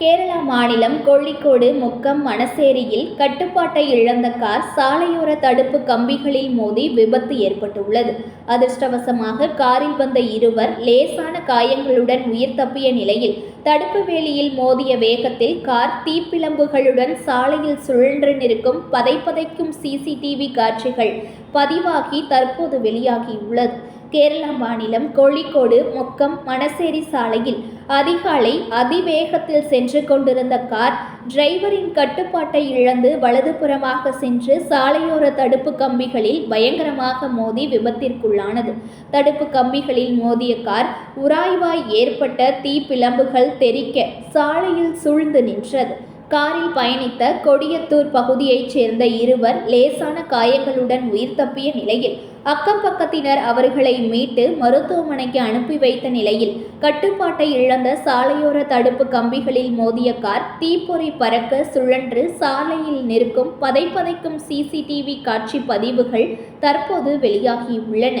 Kerala மாநிலம் கோழிக்கோடு முக்கம் மணசேரியில் கட்டுப்பாட்டை இழந்த கார் சாலையோர தடுப்பு கம்பிகளில் மோதி விபத்து ஏற்பட்டுள்ளது. அதிர்ஷ்டவசமாக காரில் வந்த இருவர் லேசான காயங்களுடன் உயிர் தப்பிய நிலையில் தடுப்பு வேலியில் மோதிய வேகத்தில் கார் தீப்பிழம்புகளுடன் சாலையில் சுழன்று நிற்கும் பதைப்பதைக்கும் சிசிடிவி காட்சிகள் பதிவாகி தற்போது வெளியாகியுள்ளது. கேரள மாநிலம் கோழிக்கோடு மொக்கம் மணசேரி சாலையில் அதிகாலை அதிவேகத்தில் சென்று கொண்டிருந்த கார் டிரைவரின் கட்டுப்பாட்டை இழந்து வலதுபுறமாக சென்று சாலையோர தடுப்பு கம்பிகளில் பயங்கரமாக மோதி விபத்திற்குள்ளானது. தடுப்பு கம்பிகளில் மோதிய கார் உராய்வாய் ஏற்பட்ட தீப்பிழம்புகள் தெறிக்க சாலையில் சூழ்ந்து நின்றது. காரில் பயணித்த கொடியத்தூர் பகுதியைச் சேர்ந்த இருவர் லேசான காயங்களுடன் உயிர் தப்பிய நிலையில் அக்கம் பக்கத்தினர் அவர்களை மீட்டு மருத்துவமனைக்கு அனுப்பி வைத்த நிலையில் கட்டுப்பாட்டை இழந்த சாலையோர தடுப்பு கம்பிகளில் மோதிய கார் தீப்பொறி பறக்க சுழன்று சாலையில் நிற்கும் பதைப்பதைக்கும் சிசிடிவி காட்சி பதிவுகள் தற்போது வெளியாகியுள்ளன.